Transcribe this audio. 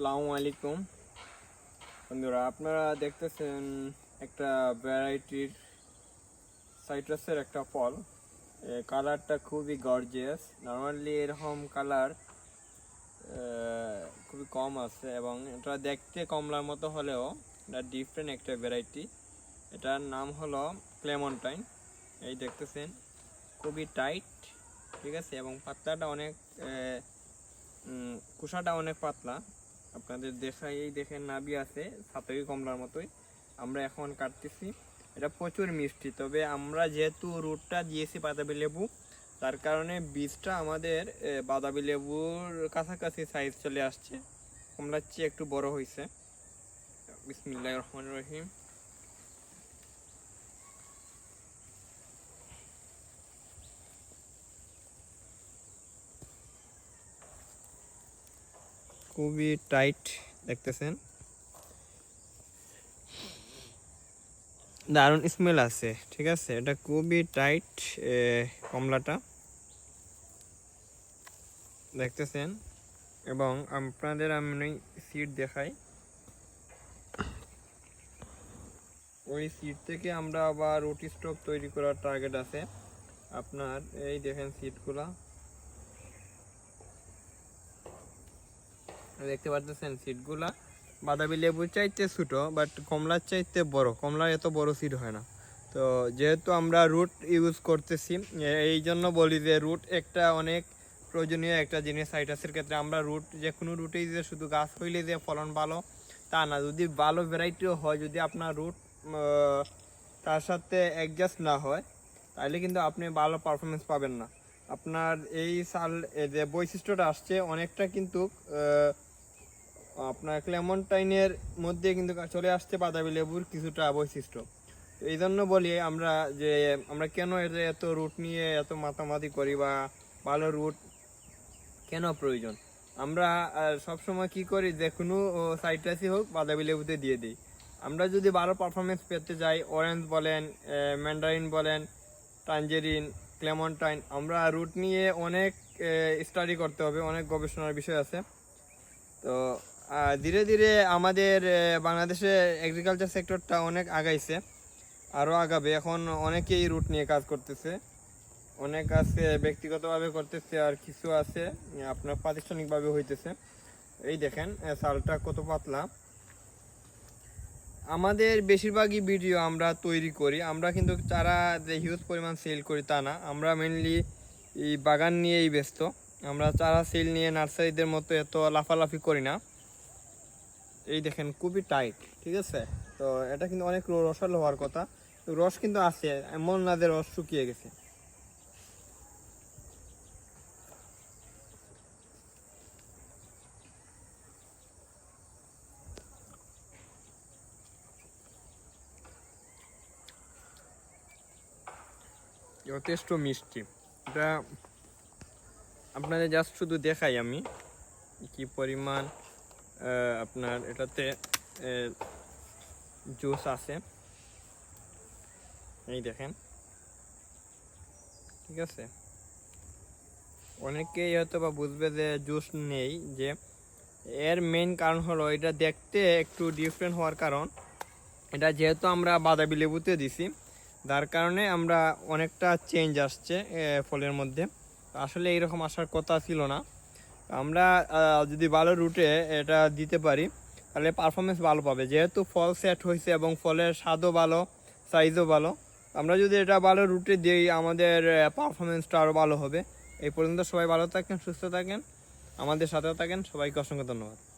আসসালামু আলাইকুম। বন্ধুরা, আপনারা দেখতেছেন একটা ভ্যারাইটির সাইট্রাসের একটা ফল। কালারটা খুবই গর্জিয়াস নর্মালি এরকম কালার খুবই কম আছে এবং এটা দেখতে কমলার মতো হলেও এটা ডিফারেন্ট একটা ভ্যারাইটি এটার নাম হলো ক্লেমনটাইন এই দেখতেছেন, খুবই টাইট ঠিক আছে? এবং পাতলাটা অনেক কুসাটা অনেক পাতলা। আপনাদের দেখাই, এই দেখেন নাবি আছে সাতই কমলার মতোই। আমরা এখন কাটতেছি। এটা প্রচুর মিষ্টি, তবে আমরা যেহেতু রুটটা দিয়েছি বাদাবি লেবু, তার কারণে বীজটা আমাদের বাদাবি লেবুর কাছাকাছি সাইজ চলে আসছে। কমলার চেয়ে একটু বড় হয়েছে বিসমিল্লাহ রহমান রহিম। খুবই টাইট দেখতেছেন। দারুণ স্মেল আছে, ঠিক আছে? এটা খুবই টাইট কমলাটা। দেখতেছেন? এবং আপনাদের আমি সিট দেখাই। ওই সিট থেকে আমরা আবার রুটি স্টক তৈরি করার টার্গেট আছে। আপনার, এই দেখেন সিটগুলা দেখতে পাচ্ছেন সিটগুলা। বাদাবি লেবুর চাইতে ছোটো বাট কমলার চাইতে বড়। কমলার এত বড় সিট হয় না। তো যেহেতু আমরা রুট ইউজ করতেছি এই জন্য বলি যে রুট একটা অনেক প্রয়োজনীয় একটা জিনিস সাইটাসের ক্ষেত্রে। আমরা রুট যে কোনো রুটেই যে শুধু গাছ হইলে যে ফলন ভালো, তা না। যদি ভালো ভ্যারাইটিও হয়, যদি আপনার রুট তার সাথে অ্যাডজাস্ট না হয়, তাহলে কিন্তু আপনি ভালো পারফরমেন্স পাবেন না। আপনার এই সাল যে বৈশিষ্ট্যটা আসছে, অনেকটা কিন্তু আপনার ক্লেমনটাইনের মধ্যে কিন্তু চলে আসছে বাদাবি লেবুর কিছুটা বৈশিষ্ট্য। তো এই জন্য বলি আমরা যে, আমরা কেন এর এত রুট নিয়ে এত মাতামাতি করি বা ভালো রুট কেন প্রয়োজন? আমরা সবসময় কি করি? যে কোনো সাইট্রাসই হোক বাদাবি লেবুতে দিয়ে দিই। আমরা যদি ভালো পারফরমেন্স পেতে যাই অরেঞ্জ বলেন ম্যান্ডারিন বলেন টাঞ্জেরিন ক্লেমনটাইন আমরা রুট নিয়ে অনেক স্টাডি করতে হবে, অনেক গবেষণার বিষয় আছে। তো ধীরে ধীরে আমাদের বাংলাদেশে এগ্রিকালচার সেক্টরটা অনেক আগাইছে, আরও আগাবে। এখন অনেকেই রুট নিয়ে কাজ করতেছে। অনেক আছে, ব্যক্তিগতভাবে করতেছে, আর কিছু আছে আপনার প্রাতিষ্ঠানিকভাবে হইতেছে। এই দেখেন সালটা কত পাতলা। আমাদের বেশিরভাগই ভিডিও আমরা তৈরি করি। আমরা কিন্তু চারা যে হিউজ পরিমাণ সেল করি তা না। আমরা মেনলি এই বাগান নিয়েই ব্যস্ত। আমরা চারা সেল নিয়ে নার্সারিদের মতো এত লাফালাফি করি না। এই দেখেন খুবই টাইট ঠিক আছে? তো এটা কিন্তু অনেক রসালো হওয়ার কথা। রস কিন্তু আছে, এমন না যে রস শুকিয়ে গেছে। যথেষ্ট মিষ্টি। এটা আপনাদের জাস্ট শুধু দেখাই আমি, কি পরিমাণ আপনার এটাতে জুস আছে। এই দেখেন। ঠিক আছে? অনেকেই হয়তো বা বুঝবে যে জুস নেই, যে এর মেইন কারণ হলো এটা দেখতে একটু ডিফারেন্ট হওয়ার কারণ। এটা যেহেতু আমরা বাদাবি লেবুতে দিছি, যার কারণে আমরা অনেকটা চেঞ্জ আসছে ফলের মধ্যে। আসলে এইরকম আসার কথা ছিল না। আমরা যদি ভালো রুটে এটা দিতে পারি, তাহলে পারফরমেন্স ভালো পাবে। যেহেতু ফল সেট হয়েছে এবং ফলের স্বাদও ভালো সাইজও ভালো, আমরা যদি এটা ভালো রুটে দিই, আমাদের পারফরমেন্সটা আরও ভালো হবে। এই পর্যন্ত সবাই ভালো থাকেন, সুস্থ থাকেন, আমাদের সাথেও থাকেন, সবাইকে অসংখ্য ধন্যবাদ।